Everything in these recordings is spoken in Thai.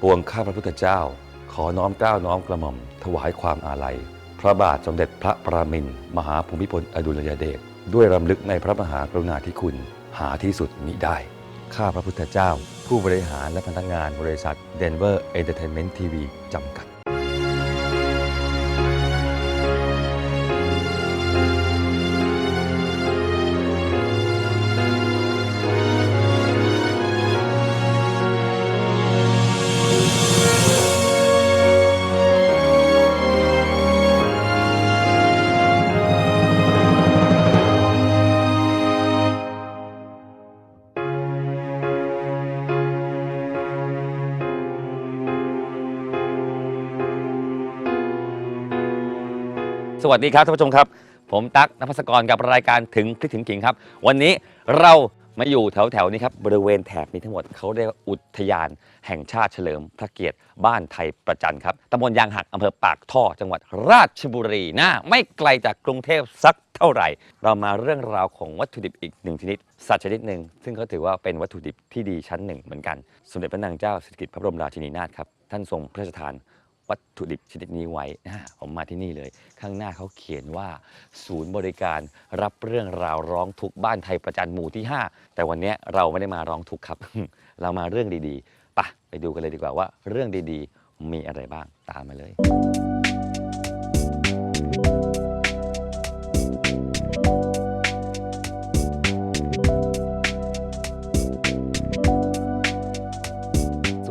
ปวงข้าพระพุทธเจ้า ขอน้อมเกล้าน้อมกระหม่อม ถวายความอาลัย พระบาทสมเด็จพระประมินทรมหาภูมิพลอดุลยเดชด้วยรำลึกในพระมหากรุณาธิคุณ หาที่สุดมิได้ ข้าพระพุทธเจ้า ผู้บริหารและพนักงานบริษัทเดนเวอร์เอนเตอร์เทนเมนต์ทีวีจำกัด สวัสดีครับท่านผู้ชมครับ ผมตั๊กนภัสกรกับรายการถึงพลิกถึงกิ่งครับ วันนี้เรามาอยู่แถวแถวนี้ครับ บริเวณแถบนี้ทั้งหมดเขาเรียกว่าอุทยานแห่งชาติเฉลิมพระเกียรติบ้านไทยประจันครับตำบลยางหักอำเภอปากท่อ จังหวัดราชบุรีนะไม่ไกลจากกรุงเทพสักเท่าไหร่ เรามาเรื่องราวของวัตถุดิบอีกหนึ่งชนิด สัตว์ชนิดหนึ่งซึ่งเขาถือว่าเป็นวัตถุดิบที่ดีชั้นหนึ่งเหมือนกัน สมเด็จพระนางเจ้าสิริกิติ์พระบรมราชินีนาถครับท่านทรงพระราชทาน วัตถุดิบชนิดนี้ไว้นะผมมาที่นี่เลย ข้างหน้าเขาเขียนว่า ศูนย์บริการรับเรื่องราวร้องทุกข์บ้านไทยประจันหมู่ที่ 5 แต่วันนี้เราไม่ได้มาร้องทุกข์ครับ เรามาเรื่องดีๆไปะไปดูกันเลยดีกว่าว่า เรื่องดีๆ มีอะไรบ้างตามมาเลย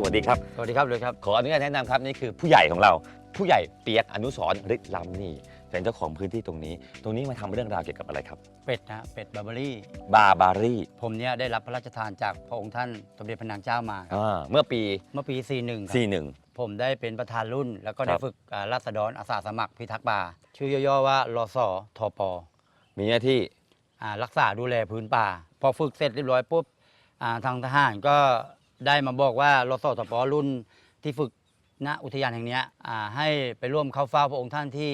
วัสดีครับ สวัสดีครับเลยครับ ขออนุญาตแนะนำครับนี่คือผู้ใหญ่ของเรา ผู้ใหญ่เปียกอนุสรณ์ฤทธิ์ลำนี่ เป็นเจ้าของพื้นที่ตรงนี้ ตรงนี้มาทำเรื่องราวเกี่ยวกับอะไรครับ เป็ดนะเป็ดบาร์เบอรี่ บาบารี่ผมเนี่ยได้รับพระราชทานจากพระองค์ท่านสมเด็จพระนางเจ้ามาครับอ่าเมื่อปี เมื่อปี 41ครับ41 ผมได้เป็นประธานรุ่น แล้วก็คได้รับ ฝึกอ่าราษฎรอาสาสมัครพิทักษ์ป่าชื่อย่อๆว่ารสทปมีหน้าที่ อ่ารักษาดูแลพื้นป่า พอฝึกเสร็จเรียบร้อยปุ๊บอ่าทางทหารก็ ได้มาบอกว่ารสทปรุ่นที่ฝึกณอุทยานแห่งเนี้ยอ่าให้ไปร่วมเข้าเฝ้าพระองค์ท่านที่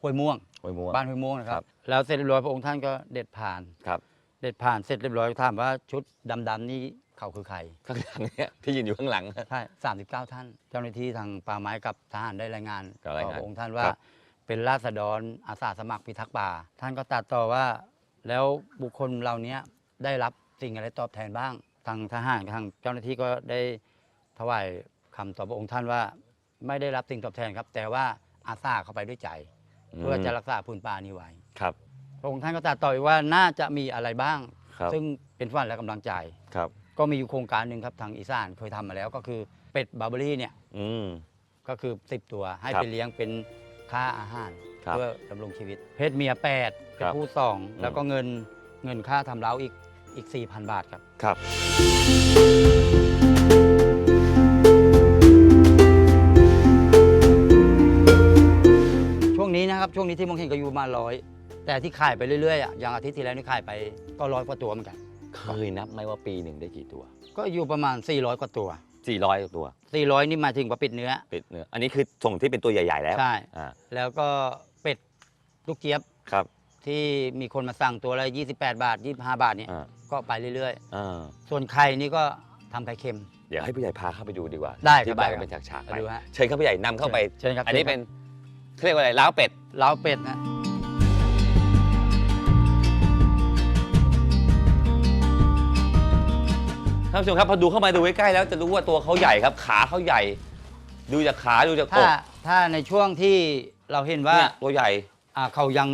ห้วยม่วง ห้วยมัวบ้านห้วยม่วงนะคครัรับ บ แล้วเสร็จเรียบร้อยพระองค์ท่านก็เด็ดผ่าน ครับเด็ดผ่านเสร็จเรียบร้อยถามว่าชุดดำๆนี่เขาคือใคร ข้างหลังเนี่ยที่ยืนอยู่ข้างหลัง ใช่สามสิบเก้าท่าน เจ้าหน้าที่ทางป่าไม้กับทหารได้รายงานก็รายงานต่อพระองค์ท่านว่า ครับ เป็นราษฎรอาสาสมัครพิทักษ์ป่า ท่านก็ตัดต่อว่า แล้วบุคคลเหล่านี้ได้รับสิ่งอะไรตอบแทนบ้าง ทางทหารทางเจ้าหน้าที่ก็ได้ถวายคำต่อพระองค์ท่านว่าไม่ได้รับสิ่งตอบแทนครับ แต่ว่าอาสาเข้าไปด้วยใจ เพื่อจะรักษาพื้นป่านี้ไว้ ครับ พระองค์ท่านก็ตัดต่ออีกว่าน่าจะมีอะไรบ้าง ครับ ซึ่งเป็นฝันและกำลังใจ ครับ ก็มีอยู่โครงการหนึ่งครับทางอีสานเคยทำมาแล้วก็คือเป็ดบาร์เบอรี่เนี่ยอืม ก็คือ 10 ตัวให้ครับไปเลี้ยงเป็นค่าอาหาร ครับเพื่อดำรงชีวิต เพศเมีย8คเป็รันบผู้สองแล้วก็เงินเงินค่าทำเล้าอีก อีก 4,000 บาทครับ ครับ ช่วงนี้นะครับ ช่วงนี้ที่มองเห็นก็อยู่ประมาร้อยแต่ที่ขายไปเรื่อยๆอะอย่างอาทิตย์ที่แล้วนี่ขายไปก็ร้อยกว่าตัวเหมือนกัน เคยนับไหมว่าปีหนึ่งได้กี่ตัว ก็อยู่ประมาณ 400 กว่าตัว 400 ตัว 400 นี่หมายถึงว่าปิดเนื้อ เป็ดเนื้ออันนี้คือส่งที่เป็นตัวใหญ่ ๆ แล้วใช่ อ่าแล้วก็เป็ดลูกเจี๊ยบครับที่มีคนมาสั่งตัวละ28 บาท 25 บาทเนี่ยอ่า ก็ไปเรื่อยอ่าๆ ส่วนไข่นี่ก็ทำไข่เค็ม เดี๋ยวให้ผู้ใหญ่พาเข้าไปดูดีกว่าได้ครับที่บ้านได้ครับเป็นฉากๆไปไปดูฮะ เชิญครับผู้ใหญ่นำเข้าไป เชิญครับอันนี้ชิญครับเป็นเขาเรียกว่าอะไรล้าวเป็ด เล้าเป็ดนะ ท่านผู้ชมครับพอดูเข้ามาดูใกล้ๆแล้วจะรู้ว่าตัวเขาใหญ่ครับ ขาเขาใหญ่ ดูจากขาดูจากอถ้ากถ้าในช่วงที่เราเห็นว่าเนี่ยตัวใหญ่ อ่าเขายัง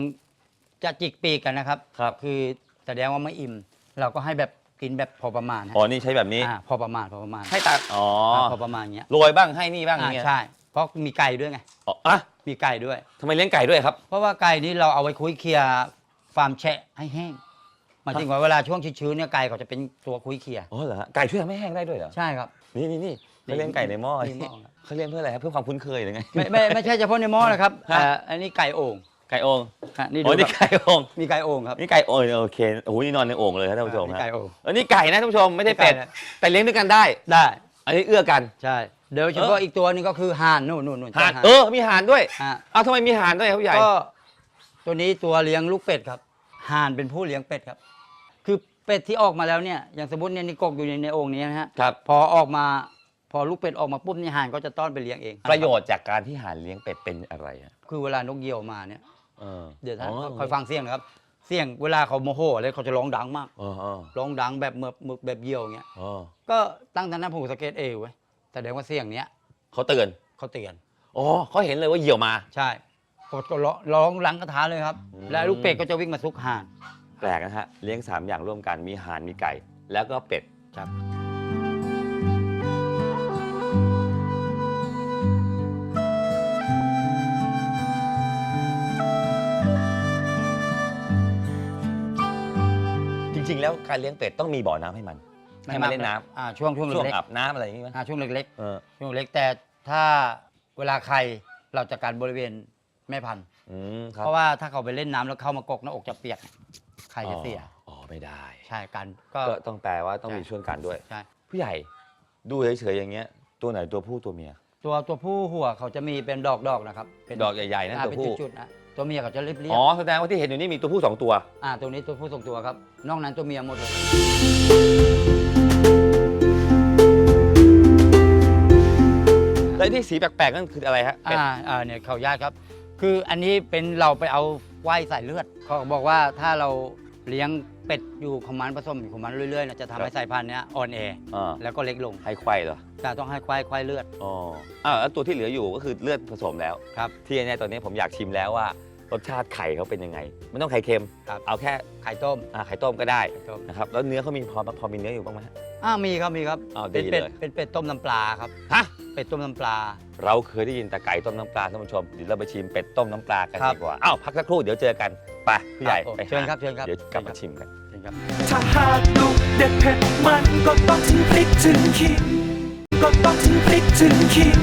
จะจิกปีกกันนะครับ ครับ คือแสดงว่าไม่อิ่ม เราก็ให้แบบกินแบบพอประมาณนะอ๋อนี่ใช้แบบนี้อ่าพอประมาณพอประมาณให้ตักอ๋ออ่าพอประมาณเงี้ยโรยบ้างให้นี่บ้างออ่าย่างเงี้ยใช่เพราะมีไก่ด้วยไงอ๋ออะมีไก่ด้วย ทำไมเลี้ยงไก่ด้วยครับ เพราะว่าไก่นี้เราเอาไว้คุยเคลียร์ฟาร์มแฉะให้แห้งหมายถึงว่าเวลาช่วงชื้นๆเนี่ยไก่เขาจะเป็นตัวคุยเคลียร์อ๋อเหรอฮะไก่ช่วยทำให้แห้งได้ด้วยเหรอ ใช่ครับ นี่นี่นี่เขาเลี้ยงไก่ในหม้อในหม้อครับ เขาเลี้ยงเพื่ออะไรครับเพื่อความคุ้นเคยหรือไง ไม่ไม่ไม่ใช่เฉพาะในหม้อนะครับฮะอ่าอันนี้ไก่โอ่ง ไก่โอ่งฮะนี่อ๋ดูอนี่ครับไก่โอ่งมีไก่โอ่งครับ นี่ไก่โอ่งโอเคโอ้โหนี่นอนในโอ่งเลยครับท่านผู้ชมนี่ฮะไก่โอ่งอันนี้ไก่นะท่านผู้ชมไม่ได้เป็ดไก่นะ แต่เลี้ยงด้วยกันได้ ได้อันนี้เอื้อกัน ใช่เดี๋ยวเฉพาะอีกตัวหนึงก็คือห่านนู่นนู่นนู่นห่านจ้เออ มีห่านด้วย ฮะอ้าวทำไมมีห่านด้วยครับผู้ใหญ่ ก็ตัวนี้ตัวเลี้ยงลูกเป็ดครับห่านเป็นผู้เลี้ยงเป็ดครับ คือเป็ดที่ออกมาแล้วเนี่ยอย่างสมมติเนี่ยนี่กกอยู่ในในโอ่งนี้นะฮะครับ พอออกมาพอลูกเป็ดออกมาปุ๊บนี่ห่านก็จะต้อนไปเลี้ยงเองประโยชน์จากการที่ห่านเลี้ยงเป็ดเป็นอะไรฮะคือเวลานกเหยี่ยวมาเนี่ย เออเดี๋ยวท่านอ๋อคอยฟังเสียงนะครับ เสียงเวลาเขาโมโหอะไรเขาจะร้องดังมากเออเออร้องดังแบบเมือบมึกแบบเหยี่ยวอย่างเงี้ยเออก็ตั้งแต่นั้นผมสังเกตเองไว้ยแต่แสดงว่าเสียงเนี้ยเขาเตือนเขาเตือน อ๋อเขาเห็นเลยว่าเหยี่ยวมา ใช่กดก็ร้องร้องลังกระทาเลยครับ อืม และลูกเป็ดก็จะวิ่งมาซุกห่าน แปลกนะฮะเลี้ยงสามอย่างร่วมกันมีห่านมีไก่ แล้วก็เป็ดครับ แล้วการเลี้ยงเป็ดต้องมีบ่อน้ำให้มัน ให้มันเล่นน้อ่าช่วงช่วงำช่วงเล็กอาบน้ำอะไรอย่างงี้ไหมๆอ่าช่วงเล็กเออๆช่วงเล็กแต่ถ้าเวลาใครเราจัดการบริเวณแม่พันธุ์อืมครับเพราะว่าถ้าเขาไปเล่นน้ำแล้วเข้ามากกหน้าอกจะเปียกใครจะเสีย อ๋ออ๋อไม่ได้ ใช่กันก็ ก็ต้องแปลว่าต้องใช่ มีช่วยกันด้วย ใช่ผู้ใหญ่ดูเฉยๆอย่างเงี้ย ตัวไหนตัวผู้ตัวเมีย ตัวตัวผู้หัวเขาจะมีเป็นดอกดอกๆนะครับเป็นดอกใหญ่ๆนะอ่าตัวเป็นผู้ จุดๆนะ ตัวเมียเขาจะเรียบเรียอ๋อแสดงว่าที่เห็นอยู่นี่มีตัวผู้สองตัว อ่าตัวนี้ตัวผู้ส่งตัวครับ นอกนั้นตัวเมียหมดเลยแล้วที่สีแปลกๆนั่นคืออะไรฮะเป็ดอ่าอ่าเนี่ยเขาญาติครับ คืออันนี้เป็นเราไปเอาไหว้สายเลือดเขาบอกว่าถ้าเราเลี้ยงเป็ดอยู่ของมันผสมอยู่ของมันเรื่อยๆเนี่ยจะทำให้สายพันธุ์เนี้ยอ่อนแออ่าแล้วก็เล็กลง ให้ไข่เหรอ แต่ต้องให้ควายควายเลือด อ๋ออ่าแล้วตัวที่เหลืออยู่ก็คือเลือดผสมแล้วครับ ที่แน่ๆตอนนี้ผมอยากชิมแล้วว่ารสชาติไข่เขาเป็นยังไงไม่ต้องไข่เค็ม ครับ เอาแค่ไข่ต้มอ่าไข่ต้มก็ได้ไข่ต้มนะครับแล้วเนื้อเขามีพอพอมีเนื้ออยู่บ้างไหมฮะ อ่ามีครับมีครับอ้าวเป็นดีเป็ดเลย เป็นเป็ดต้มน้ำปลาครับ ฮะ เป็ดต้มน้ำปลา เราเคยได้ยินแต่ไก่ต้มน้ำปลาท่านผู้ชมเดี๋ยวเราไปชิมเป็ดต้มน้ำปลากันครับ ดีกว่าอ้าวพักสักครู่เดี๋ยวเจอกันไปผู้ใหญ่ครับผมไปหาเชิญครับเชิญครับเดี๋ยวกลับมาชิมกัน เชิญครับ ถ้าหากลูกเด็ดเผ็ดมันก็ต้องถึงพริกถึงขิง ก็ต้องถึงพริกถึงขิง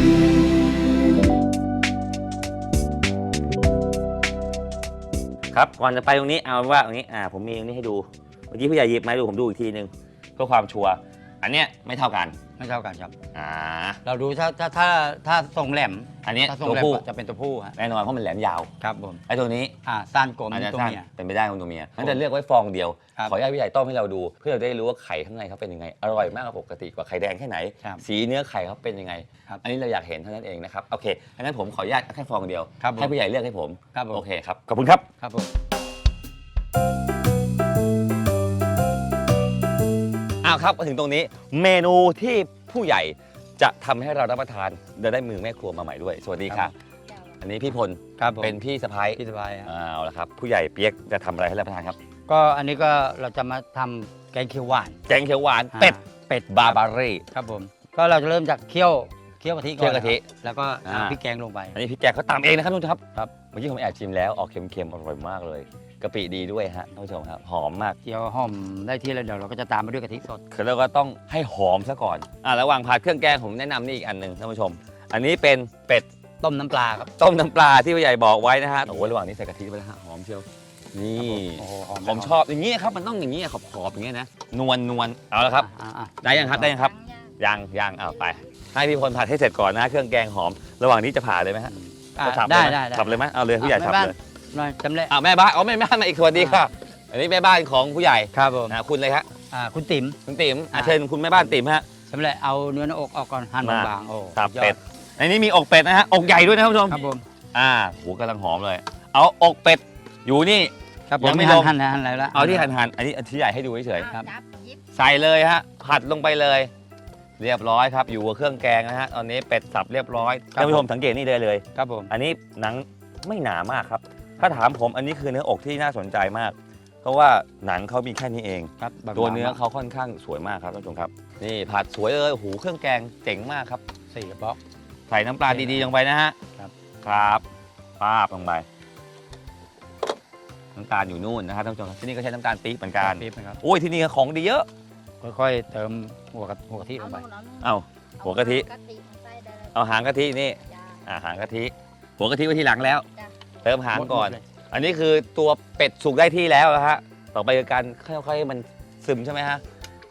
ครับก่อนจะไปตรงนี้เอาว่าตรงนี้อ่าผมมีตรงนี้ให้ดูเมื่อกี้ผู้ใหญ่หยิบมาให้ดูผมดูอีกทีนึงเพื่อความชัวร์อันเนี้ยไม่เท่ากัน ไม่เท่ากันครับ อ่า เราดูถ้าถ้าถ้าถ้าทรงแหลมอันเนี้ยถ้าทรงตัวแหลมผู้จะเป็นตัวผู้ฮะแน่นอนเพราะมันแหลมยาวครับผมไอ้ตัวนี้อ่าสั้นกลมอาจจะตัวสั้นเมีย เป็นไปได้ของตัวเมียงั้นจะเลือกไว้ฟองเดียว ครับขออนุญาตผู้ใหญ่ต้มให้เราดู เพื่อเราได้รู้ว่าไข่ข้างในเขาเป็นยังไง อร่อยมากกว่าปกติกว่าไข่แดงแค่ไหน ครับสีเนื้อไข่เขาเป็นยังไง ครับอันนี้เราอยากเห็นเท่านั้นเองนะครับโอเคงั้นผมขออนุญาตเอาแค่ฟองเดียวครับผมให้ผู้ใหญ่เลือกให้ผมครับผม โอเคครับขอบคุณครับ ครับผม อ้าวครับมาถึงตรงนี้ เมนูที่ผู้ใหญ่จะทำให้เรารับประทานเดี๋ยวได้มือแม่ครัวมาใหม่ด้วย สวัสดีครับ อันนี้พี่พลครับผมเป็นพี่สะพ้ายพี่สบายฮะเอาละครับ ผู้ใหญ่เปียกจะทำอะไรให้รับประทานครับ ก็อันนี้ก็เราจะมาทำแกงเขียวหวานแกงเขียวหวานเป็ดอ่าเป็ดบาบารี่ ครับผม ก็เราจะเริ่มจากเคี่ยว เคี่ยวกะทิก่อนเคี่ยวกะทินะครับแล้วก็อ่าเอาพริกแกงลงไป อันนี้พี่แกงเขาตำเองนะครับทุกท่านครับครับ เมื่อกี้ผมแอบชิมแล้วออกเค็มๆอร่อยมากเลยกะปิดีด้วยฮะท่านผู้ชมครับหอมมากเคี่ยวหอมได้ที่แล้วเดี๋ยวเราก็จะตามไปด้วยกะทิสด คือเราก็ต้องให้หอมซะก่อนอ่าระหว่างผัดเครื่องแกงผมแนะนำนี่อีกอันหนึ่งท่านผู้ชม อันนี้เป็นเป็ดต้มน้ำปลาครับต้มน้ำปลาที่ผู้ใหญ่บอกไว้นะฮะโอ้โหระหว่างนี้ใส่กะทิไปแล้วฮะหอมเชียวนี่โอ้โหหอมผมชอบอย่างนี้ครับมันต้องอย่างนี้ขอบขอบๆอย่างนี้นะนวลนวลเอาละครับ อ่าอ่าได้ยังครับได้ยังครับยังยังเอาไป ให้พี่พลผัดให้เสร็จก่อนนะเครื่องแกงหอม ระหว่างนี้จะผ่าเลยไหมฮะอ่าจะสับได้เลยหมได้ได้สับเลยไหมเอาเลยผู้ใหญ่สับแม่บ้านเลยหน่อยจำเลยอ่าแม่บ้านอ๋อแม่บ้านมาอีกสวัสดีค่ะ อันนี้แม่บ้านของผู้ใหญ่ครับผมนะคุณเลยครับอ่าคุณติ๋ม คุณติ๋มอะอ่า เชิญคุณแม่บ้านติ๋มฮะสำเร็จเอาเนื้อหน้าอกออกก่อนหั่นมา บางๆโอ้สับสุยอเป็ดในนี้มีอกเป็ดนะฮะอกใหญ่ด้วยนะท่านผู้ชมครับผมอ่าโหกำลังหอมเลย เอาอกเป็ดอยู่นี่ ครับผยัมงไม่หั่ลนงหั่นแล้วหั่นแล้ว เอาที่หั่นๆอันนี้อันที่ใหญ่ให้ดูเฉยครับจับยิบๆใส่เลยฮะ ผัดลงไปเลย เรียบร้อยครับ อยู่กับเครื่องแกงนะฮะตอนนี้เป็ดสับเรียบร้อยท่านผู้ชมสังเกตนี่ได้เลย ครับผม อันนี้หนังไม่หนามากครับ ถ้าถามผมอันนี้คือเนื้ออกที่น่าสนใจมาก เพราะว่าหนังเขามีแค่นี้เอง ครับบางๆตัวเนื้อเขาค่อนข้างสวยมากครับท่านผู้ชมครับ นี่ผัดสวยเลยโอ้โหูเครื่องแกงเจ๋งมากครับ สี่กระบอกใส่น้ำปลาดีๆลงไปนะฮะ ครับ ครับป้าบลงไป น้ำตาลอยู่นู่นนะครับท่านผู้ชมครับที่นี่ก็ใช้น้ำตาลปี๊บเหมือนกัน ปี๊บนะครับ โอ้ยที่นี่ของดีเยอะ ค่อยๆเติมหัวกะหัวกะทิลเอางไปนู่นเอานู่นเอ้าหัวกะทิกะทิใส่ได้เลยเอาหางกะทินี่จ้าอ่าหางกะทิหัวกะทิไว้ทีหลังแล้ว จ้ะ เติมหางก่อน หมดเลย อันนี้คือตัวเป็ดสุกได้ที่แล้วนะฮะต่อไปคือการค่อยๆให้มันซึมใช่ไหมฮะ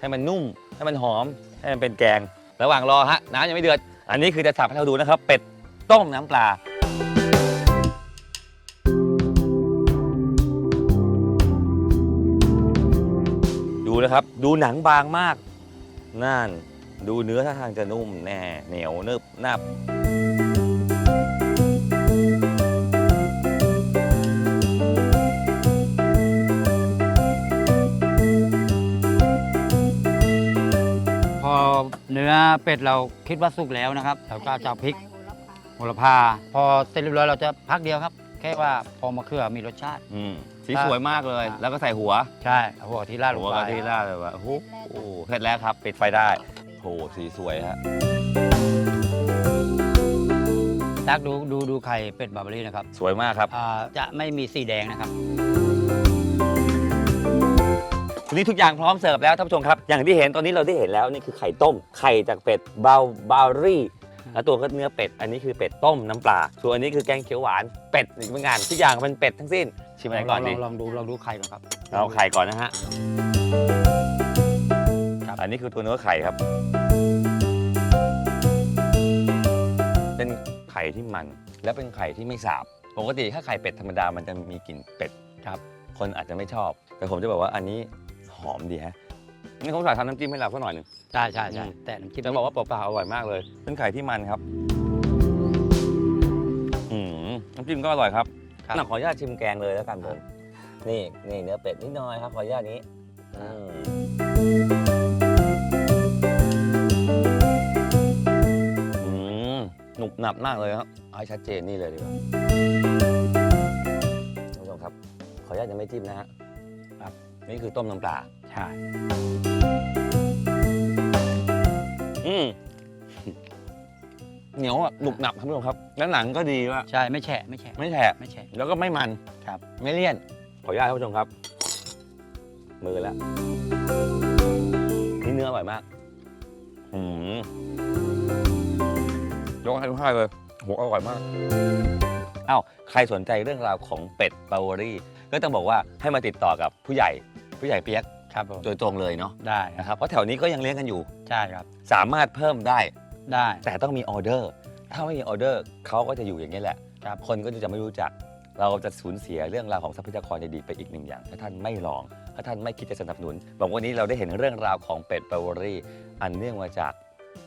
ให้มันนุ่มให้มันหอมให้มันเป็นแกง ระหว่างรอฮะน้ำยังไม่เดือด อันนี้คือจะสับให้เราดูนะครับ เป็ดต้มน้ำปลา นะครับ ดูหนังบางมาก นั่น ดูเนื้อท่าทางจะนุ่มแน่เหนียวนึบนับพอเนื้อเป็ดเราคิดว่าสุกแล้วนะครับเราก็จะเอาพริกโหระพา พอเสร็จเรียบร้อยเราจะพักเดียวครับ แค่ว่าพอมะเขือมีรสชาติ อืม สีสวยมากเลยอะแล้วก็ใส่หัว ใช่เอาหัวที่ราดลงหัวไปกะทิราดเลยว่าโอ้โหโอ้โหเสร็จแล้วครับ ปิดไฟได้โอ้โหสีสวยฮะตักดูดูดูไข่เป็ดบาร์บีคิวนะครับสวยมากครับอ่าจะไม่มีสีแดงนะครับ ทีนี้ทุกอย่างพร้อมเสิร์ฟแล้วท่านผู้ชมครับ อย่างที่เห็นตอนนี้เราได้เห็นแล้วนี่คือไข่ต้ม ไข่จากเป็ดบาบารี่แล้วตัวก็เนื้อเป็ด อันนี้คือเป็ดต้มน้ำปลา ส่วนอันนี้คือแกงเขียวหวานเป็ดอีกเหมือนกันทุกอย่างเป็นเป็ดทั้งสิ้น ชิมอะไรก่อนลดีองลองดูลองดูไข่ก่อนครับเอาไข่ก่อนนะฮะครับอันนี้คือตัวเนื้อไข่ครับ เป็นไข่ที่มัน และเป็นไข่ที่ไม่สาบปกติถ้าไข่เป็ดธรรมดามันจะมีกลิ่นเป็ดครับ คนอาจจะไม่ชอบ แต่ผมจะบอกว่าอันนี้หอมดีฮะนี่ผมใส่ทำน้ำจิ้มให้เราสักหน่อยหนึ่งใช่ใช่ใช่อืมแต่น้ำจิ้มจะบอกว่าเปล่าๆอร่อยมากเลยเป็นไข่ที่มันครับ อืมน้ำจิ้มก็อร่อยครับ ครับ น่ะขออนุญาตชิมแกงเลยแล้วกันผม นี่นี่เนื้อเป็ดนิดหน่อยครับ ขออนุญาตนี้อืมอืมหนุบหนับมากเลยครับเอาให้ชัดเจนนี่เลยดีกว่าท่านผู้ชมครับ ขออนุญาตยังไม่จิ้มนะฮะครับ นี่คือต้มน้ำปลา ใช่ อืม เหนียวอะหนุบหนับครับผู้ชมครับแล้วหนังก็ดีว่าใช่ไม่แฉะไม่แฉะไม่แฉะไม่แฉะแล้วก็ไม่มันครับ ไม่เลี่ยน ขออนุญาตท่านผู้ชมครับ มือแล้วนี่เนื้ออร่อยมากอืมยกให้ทุกท่านเลยโหอร่อยมากอ้าวใครสนใจเรื่องราวของเป็ดบาวารี่ ก็ต้องบอกว่าให้มาติดต่อกับผู้ใหญ่ผู้ใหญ่เปียกครับผมโดยตรงเลยเนาะได้คนะครับรับเพราะแถวนี้ก็ยังเลี้ยงกันอยู่ ใช่ครับ สามารถเพิ่มได้ ได้ แต่ต้องมีออเดอร์ ถ้าไม่มีออเดอร์เขาก็จะอยู่อย่างนี้แหละครับคนก็จะไม่รู้จัก เราจะสูญเสียเรื่องราวของทรัพยากรดีๆไปอีกหนึ่งอย่าง ถ้าท่านไม่ลอง ถ้าท่านไม่คิดจะสนับสนุนบอกวันนี้เราได้เห็นเรื่องราวของเป็ดเบเวอรี่ อันเนื่องมาจาก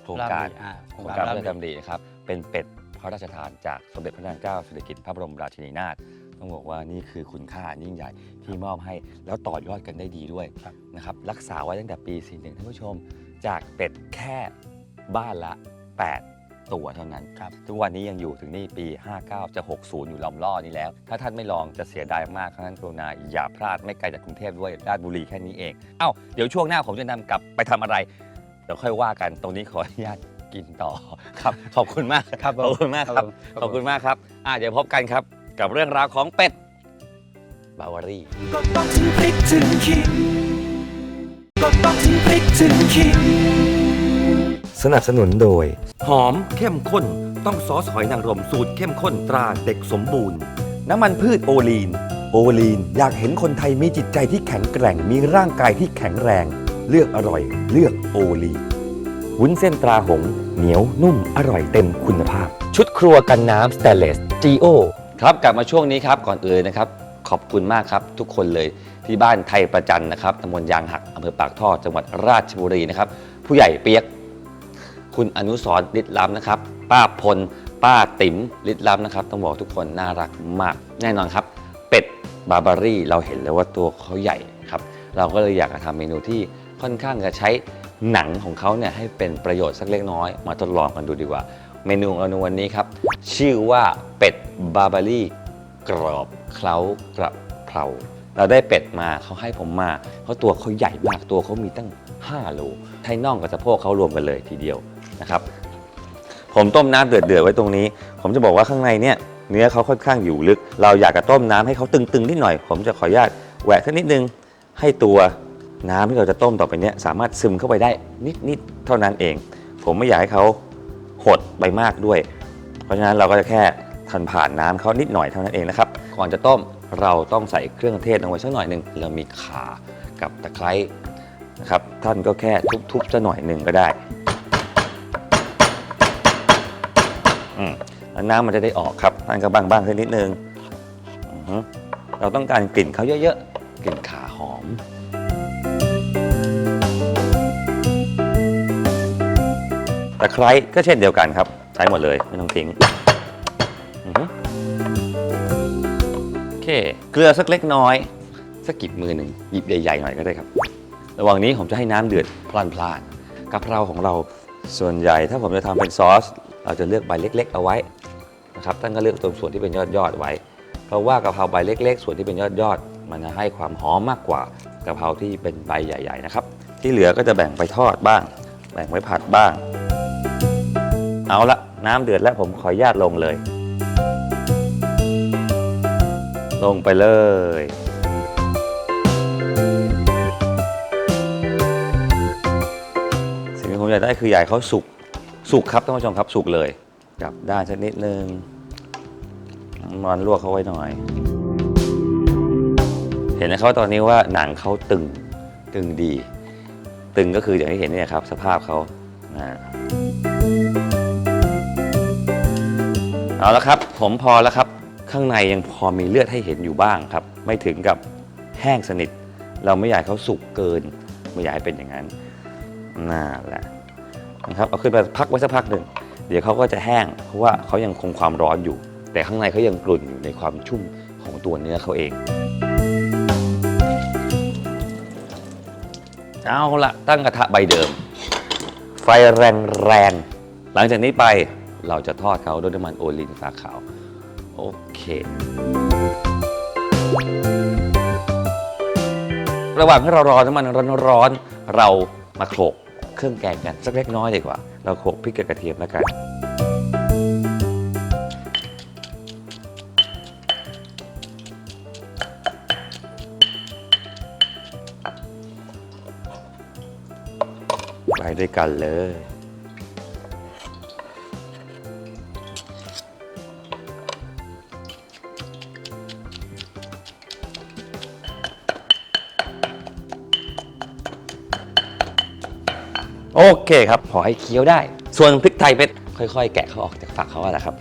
โครงการอ่าโครงการพระราชดำรินะครับ เป็นเป็ดพระราชทานจากสมเด็จพระนางเจ้าสิริกิติ์พระบรมราชินีนาถต้องบอกว่านี่คือคุณค่าอันยิ่งใหญ่ที่มอบให้แล้วต่อยอดกันได้ดีด้วยครับนะครับรักษาไว้ตั้งแต่ปี 41ท่านผู้ชม จากเป็ดแค่ บ้านละ 8 ตัวเท่านั้น ครับ ทุกวันนี้ยังอยู่ถึงนี่ปี 59 จะ 60 อยู่ลำล่อนี้แล้ว ถ้าท่านไม่ลองจะเสียดายมากครั้นั้นกรุณาอย่าพลาดไม่ไกลจากกรุงเทพด้วยราชบุรีแค่นี้เอง เอ้า เดี๋ยวช่วงหน้าผมจะนำกลับไปทำอะไร เดี๋ยวค่อยว่ากันตรงนี้ขออนุญาตกินต่อครับ ขอบคุณมาก ครับผมขอบคุณมากครับ ขอบคุณมากครับอ่าเดี๋ยวพบกันครับ กับเรื่องราวของเป็ดบาวารี่ก็ต้องถึงพริกถึงขิงก็ต้องถึงพริกถึงขิง สนับสนุนโดย หอมเข้มข้น ต้องซอสหอยนางรมสูตรเข้มข้นตราเด็กสมบูรณ์ น้ำมันพืชโอลีน โอลีนอยากเห็นคนไทยมีจิตใจที่แข็งแกร่งมีร่างกายที่แข็งแรง เลือกอร่อย เลือกโอลีนวุ้นเส้นตราหง เหนียวนุ่มอร่อยเต็มคุณภาพ ชุดครัวกันน้ำสเตนเลส GO ครับกลับมาช่วงนี้ครับก่อนอื่นนะครับ ขอบคุณมากครับทุกคนเลยที่บ้านไทยประจันนะครับตำบลยางหักอำเภอปากท่อจังหวัดราชบุรีนะครับผู้ใหญ่เปียก คุณอนุสรฤทธิ์ล้ำนะครับ ป้าพล ป้าติ๋มฤทธิ์ล้ำนะครับ ต้องบอกทุกคนน่ารักมาก แน่นอนครับ เป็ดบาบารี่เราเห็นแล้วว่าตัวเขาใหญ่ครับ เราก็เลยอยากจะทำเมนูที่ค่อนข้างจะใช้หนังของเขาเนี่ยให้เป็นประโยชน์สักเล็กน้อย มาทดลองกันดูดีกว่า เมนูของเราในวันนี้ครับ ชื่อว่าเป็ดบาบารี่กรอบเคล้ากระเพราเราได้เป็ดมาเขาให้ผมมาเพราะตัวเขาใหญ่มากตัวเขามีตั้ง5โลไทน่องกับสะโพกเขารวมกันเลยทีเดียว นะครับ ผมต้มน้ำเดือดๆไว้ตรงนี้ ผมจะบอกว่าข้างในเนี่ยเนื้อเขาค่อนข้างอยู่ลึก เราอยากจะต้มน้ำให้เขาตึงๆนิดหน่อย ผมจะขออนุญาตแหวกสักนิดนึงให้ตัวน้ำที่เราจะต้มต่อไปเนี้สามารถซึมเข้าไปได้นิดๆเท่านั้นเอง ผมไม่อยากให้เขาหดไปมากด้วย เพราะฉะนั้นเราก็จะแค่ทันผ่านน้ำเขานิดหน่อยเท่านั้นเองนะครับ ก่อนจะต้มเราต้องใส่เครื่องเทศลงไปสักหน่อยหนึ่งเรามีข่ากับตะไคร้นะครับ ท่านก็แค่ทุบๆสักหน่อยหนึ่งก็ได้ น้ำมันจะได้ออกครับท่านก็บ้างๆสักนิดนึงเราต้องการกลิ่นเขาเยอะๆ กลิ่นขาหอม ตะไคร้ก็เช่นเดียวกันครับ ใช้หมดเลยไม่ต้องทิ้งโอเค เกลือสักเล็กน้อย สักกิบมือหนึ่งหยิบใหญ่ๆหน่อยก็ได้ครับ ระหว่างนี้ผมจะให้น้ำเดือดพล่านๆกะเพราของเราส่วนใหญ่ถ้าผมจะทำเป็นซอส เราจะเลือกใบเล็ก ๆ เอาไว้นะครับท่านก็เลือกตรงส่วนที่เป็นยอดๆไว้ เพราะว่ากะเพราใบเล็ก ๆ ส่วนที่เป็นยอดๆมันจะให้ความหอมมากกว่ากะเพราที่เป็นใบใหญ่ ๆ นะครับ ที่เหลือก็จะแบ่งไปทอดบ้าง แบ่งไว้ผัดบ้าง เอาละน้ำเดือดแล้วผมขออนุญาตลงเลย ลงไปเลยสิ่งที่ผมอยากได้คืออยากให้เขาสุก สุกครับท่านผู้ชมครับสุกเลยกลับด้านสักนิดนึงน้ำมันลวกเขาไว้หน่อย เห็นนะครับตอนนี้ว่าหนังเขาตึงตึงดี ตึงก็คืออย่างที่เห็นเนี่ยครับ สภาพเขานะเอาละครับ ผมพอแล้วครับ ข้างในยังพอมีเลือดให้เห็นอยู่บ้างครับ ไม่ถึงกับแห้งสนิท เราไม่อยากให้เขาสุกเกิน ไม่อยากให้เป็นอย่างนั้นน่าแหละ นะครับเอาขึ้นไปพักไว้สักพักหนึ่งเดี๋ยวเขาก็จะแห้ง เพราะว่าเขายังคงความร้อนอยู่ แต่ข้างในเขายังกลุ่นอยู่ในความชุ่มของตัวเนื้อเขาเอง เอาละตั้งกระทะใบเดิม ไฟแรงแรงๆหลังจากนี้ไปเราจะทอดเขาด้วยน้ำมันโอลินฟ้าขาว โอเคระหว่างที่เรารอน้ำมันร้อนๆเรามาโขลก เครื่องแกงกันสักเล็กน้อยดีกว่า เราโขลกพริกกับกระเทียมแล้วกันไปด้วยกันเลย โอเคครับพอให้เคี้ยวได้ ส่วนพริกไทยเป็ดค่อย ๆ แกะเขาออกจากฝักเขาอะแหละครับ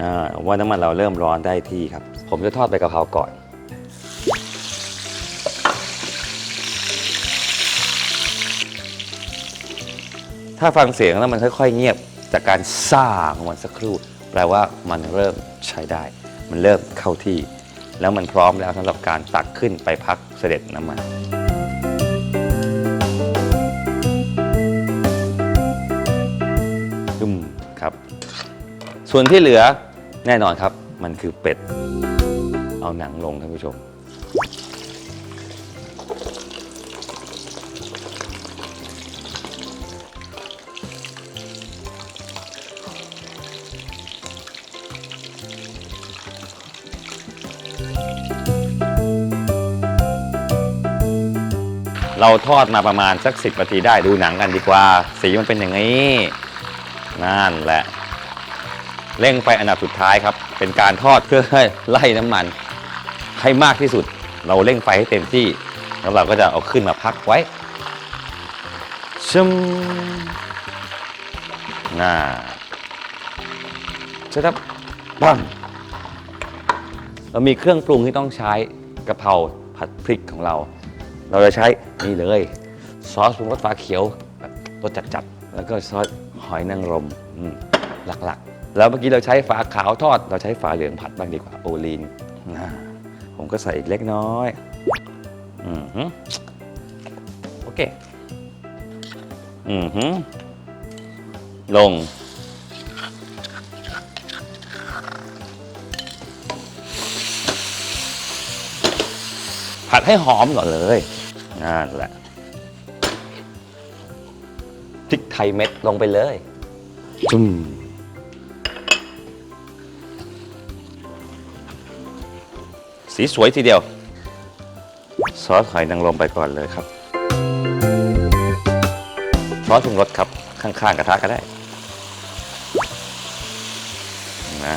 อ่าว่าน้ำมันเราเริ่มร้อนได้ที่ครับ ผมจะทอดใบกะเพราก่อน ถ้าฟังเสียงแล้วมันค่อย ๆ เงียบจากการซ่าของมันสักครู่ แปลว่ามันเริ่มใช้ได้ มันเริ่มเข้าที่ แล้วมันพร้อมแล้วสำหรับการตักขึ้นไปพักเสด็จน้ำมัน ส่วนที่เหลือแน่นอนครับ มันคือเป็ด เอาหนังลงท่านผู้ชม เราทอดมาประมาณสักสิบนาทีได้ดูหนังกันดีกว่า สีมันเป็นอย่างนี้ นั่นแหละ เร่งไฟอันดับสุดท้ายครับ เป็นการทอดเพื่อให้ไล่น้ำมันให้มากที่สุด เราเร่งไฟให้เต็มที่ แล้วเราก็จะเอาขึ้นมาพักไว้ชิมน่าใช่ครับปั้งเรามีเครื่องปรุงที่ต้องใช้กะเพราผัดพริกของเรา เราจะใช้นี่เลย ซอสปรุงรสฟ้าเขียวแบบรสจัดๆ แล้วก็ซอสหอยนางรมอืมหลักๆ แล้วเมื่อกี้เราใช้ฝาขาวทอด เราใช้ฝาเหลืองผัดบ้างดีกว่าโอลีนนะผมก็ใส่อีกเล็กน้อยอือหือโอเคอือหือลง ผัดให้หอมก่อนเลยนั่นแหละพริกไทยเม็ดลงไปเลยจุ่ม สีสวยทีเดียว ซอสหอยนางรมไปก่อนเลยครับ ซอสปรุงรสครับข้างๆกระทะก็ได้นะ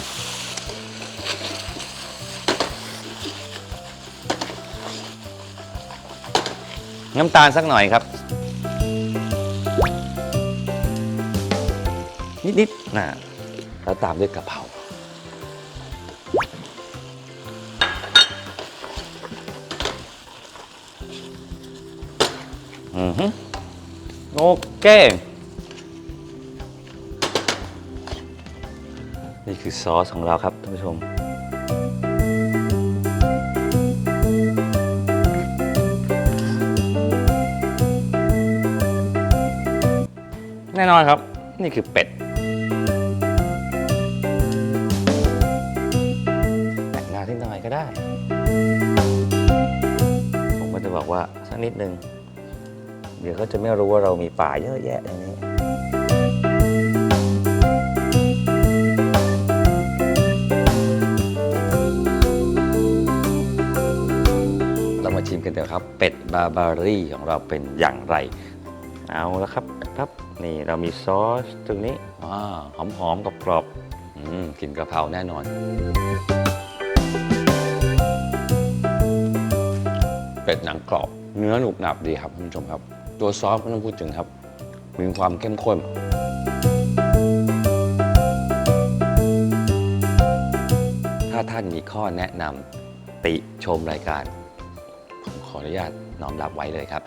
น้ำตาลสักหน่อยครับ นิดๆนะแล้วตามด้วยกะเพรา เค นี่คือซอสของเราครับท่านผู้ชม แน่นอนครับ นี่คือเป็ดแต่งงานที่หน่อยก็ได้ ผมก็จะบอกว่าสักนิดนึง เดี๋ยวเขาจะไม่รู้ว่าเรามีป่าเยอะแยะในนี้เรามาชิมกันเดี๋ยวครับ เป็ดบาบารี่ของเราเป็นอย่างไร เอาแล้วครับครับ นี่เรามีซอสตรงนี้อ่าหอมๆกับกรอบอืมกลิ่นกระเพราแน่นอน เป็ดหนังกรอบ เนื้อหนุบหนับดีครับท่านผู้ชมครับ ตัวซอสไม่ต้องพูดถึงครับ มีความเข้มข้น ถ้าท่านมีข้อแนะนำติชมรายการ ผมขออนุญาตน้อมรับไว้เลยครับ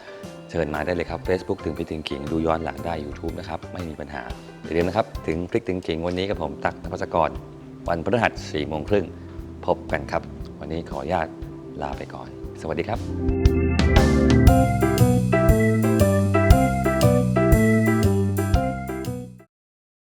เชิญมาได้เลยครับ Facebook ถึงพริกถึงกิ่งดูย้อนหลังได้ YouTube นะครับ ไม่มีปัญหาอย่าลืมนะครับ ถึงพริกถึงกิ่งวันนี้กับผมตักนภัสกร วันพฤหัส4โมงครึ่งพบกันครับ วันนี้ขออนุญาตลาไปก่อน สวัสดีครับ